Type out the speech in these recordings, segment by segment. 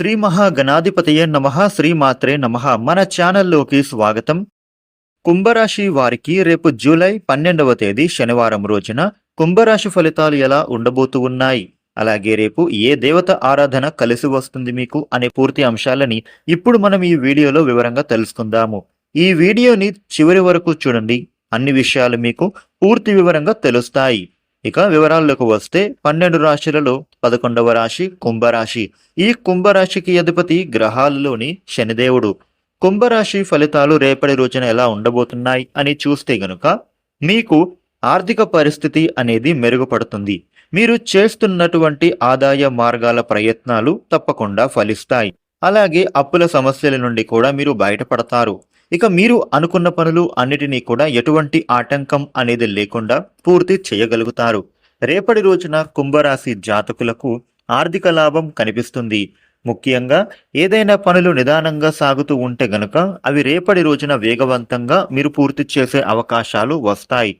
శ్రీ మహాగణాధిపతయే నమ శ్రీమాత్రే నమ. మన ఛానల్లోకి స్వాగతం. కుంభరాశి వారికి రేపు జూలై పన్నెండవ తేదీ శనివారం రోజున కుంభరాశి ఫలితాలు ఎలా ఉండబోతూ ఉన్నాయి? అలాగే రేపు ఏ దేవత ఆరాధన కలిసి వస్తుంది మీకు అనే పూర్తి అంశాలని ఇప్పుడు మనం ఈ వీడియోలో వివరంగా తెలుసుకుందాము. ఈ వీడియోని చివరి వరకు చూడండి. అన్ని విషయాలు మీకు పూర్తి వివరంగా తెలుస్తాయి. ఇక వివరాల్లోకి వస్తే పన్నెండు రాశులలో పదకొండవ రాశి కుంభరాశి. ఈ కుంభరాశికి అధిపతి గ్రహాలలోని శనిదేవుడు. కుంభరాశి ఫలితాలు రేపటి రోజున ఎలా ఉండబోతున్నాయి అని చూస్తే గనుక మీకు ఆర్థిక పరిస్థితి అనేది మెరుగుపడుతుంది. మీరు చేస్తున్నటువంటి ఆదాయ మార్గాల ప్రయత్నాలు తప్పకుండా ఫలిస్తాయి. అలాగే అప్పుల సమస్యల నుండి కూడా మీరు బయటపడతారు. ఇక మీరు అనుకున్న పనులు అన్నిటినీ కూడా ఎటువంటి ఆటంకం అనేది లేకుండా పూర్తి చేయగలుగుతారు. రేపటి రోజున కుంభరాశి జాతకులకు ఆర్థిక లాభం కనిపిస్తుంది. ముఖ్యంగా ఏదైనా పనులు నిదానంగా సాగుతూ ఉంటే గనక అవి రేపటి రోజున వేగవంతంగా మీరు పూర్తి చేసే అవకాశాలు వస్తాయి.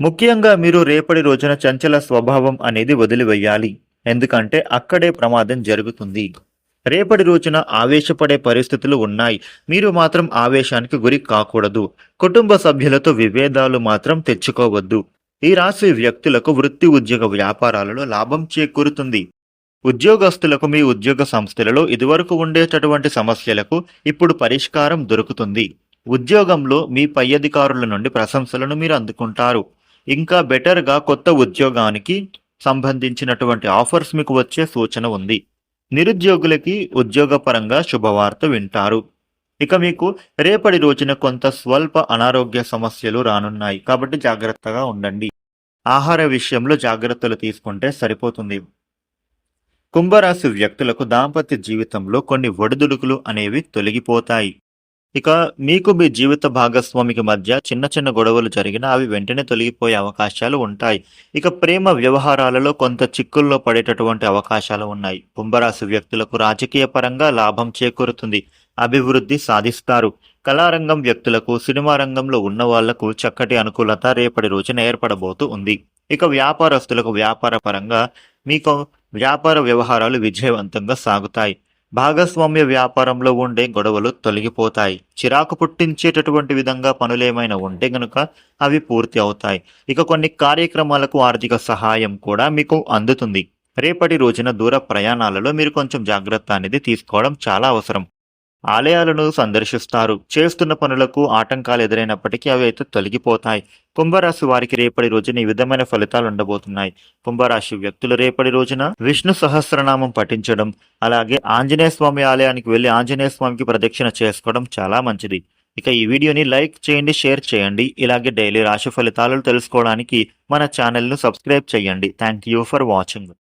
ముఖ్యంగా మీరు రేపటి రోజున చంచల స్వభావం అనేది వదిలివేయాలి. ఎందుకంటే అక్కడే ప్రమాదం జరుగుతుంది. రేపటి రోజున ఆవేశపడే పరిస్థితులు ఉన్నాయి. మీరు మాత్రం ఆవేశానికి గురి కాకూడదు. కుటుంబ సభ్యులతో విభేదాలు మాత్రం తెచ్చుకోవద్దు. ఈ రాశి వ్యక్తులకు వృత్తి ఉద్యోగ వ్యాపారాలలో లాభం చేకూరుతుంది. ఉద్యోగస్తులకు మీ ఉద్యోగ సంస్థలలో ఇదివరకు ఉండేటటువంటి సమస్యలకు ఇప్పుడు పరిష్కారం దొరుకుతుంది. ఉద్యోగంలో మీ పై అధికారుల నుండి ప్రశంసలను మీరు అందుకుంటారు. ఇంకా బెటర్గా కొత్త ఉద్యోగానికి సంబంధించినటువంటి ఆఫర్స్ మీకు వచ్చే సూచన ఉంది. నిరుద్యోగులకి ఉద్యోగపరంగా శుభవార్త వింటారు. ఇక మీకు రేపటి రోజున కొంత స్వల్ప అనారోగ్య సమస్యలు రానున్నాయి. కాబట్టి జాగ్రత్తగా ఉండండి. ఆహార విషయంలో జాగ్రత్తలు తీసుకుంటే సరిపోతుంది. కుంభరాశి వ్యక్తులకు దాంపత్య జీవితంలో కొన్ని ఒడిదుడుకులు అనేవి తొలగిపోతాయి. ఇక మీకు మీ జీవిత భాగస్వామికి మధ్య చిన్న చిన్న గొడవలు జరిగినా అవి వెంటనే తొలగిపోయే అవకాశాలు ఉంటాయి. ఇక ప్రేమ వ్యవహారాలలో కొంత చిక్కుల్లో పడేటటువంటి అవకాశాలు ఉన్నాయి. కుంభరాశి వ్యక్తులకు రాజకీయ పరంగా లాభం చేకూరుతుంది. అభివృద్ధి సాధిస్తారు. కళారంగం వ్యక్తులకు సినిమా రంగంలో ఉన్న వాళ్ళకు చక్కటి అనుకూలత రేపటి రోజున ఏర్పడబోతూ ఉంది. ఇక వ్యాపారస్తులకు వ్యాపార పరంగా మీకు వ్యాపార వ్యవహారాలు విజయవంతంగా సాగుతాయి. భాగస్వామ్య వ్యాపారంలో ఉండే గొడవలు తొలగిపోతాయి. చిరాకు పుట్టించేటటువంటి విధంగా పనులేమైనా ఉంటే గనుక అవి పూర్తి అవుతాయి. ఇక కొన్ని కార్యక్రమాలకు ఆర్థిక సహాయం కూడా మీకు అందుతుంది. రేపటి రోజున దూర ప్రయాణాలలో మీరు కొంచెం జాగ్రత్త అనేది తీసుకోవడం చాలా అవసరం. ఆలయాలను సందర్శిస్తారు. చేస్తున్న పనులకు ఆటంకాలు ఎదురైనప్పటికీ అవి అయితే తొలగిపోతాయి. కుంభరాశి వారికి రేపటి రోజున ఈ విధమైన ఫలితాలు ఉండబోతున్నాయి. కుంభరాశి వ్యక్తులు రేపటి రోజున విష్ణు సహస్రనామం పఠించడం అలాగే ఆంజనేయ స్వామి ఆలయానికి వెళ్ళి ఆంజనేయ స్వామికి ప్రదక్షిణ చేసుకోవడం చాలా మంచిది. ఇక ఈ వీడియోని లైక్ చేయండి షేర్ చేయండి. ఇలాగే డైలీ రాశి ఫలితాలు తెలుసుకోవడానికి మన ఛానల్ను సబ్స్క్రైబ్ చేయండి. Thank you for watching.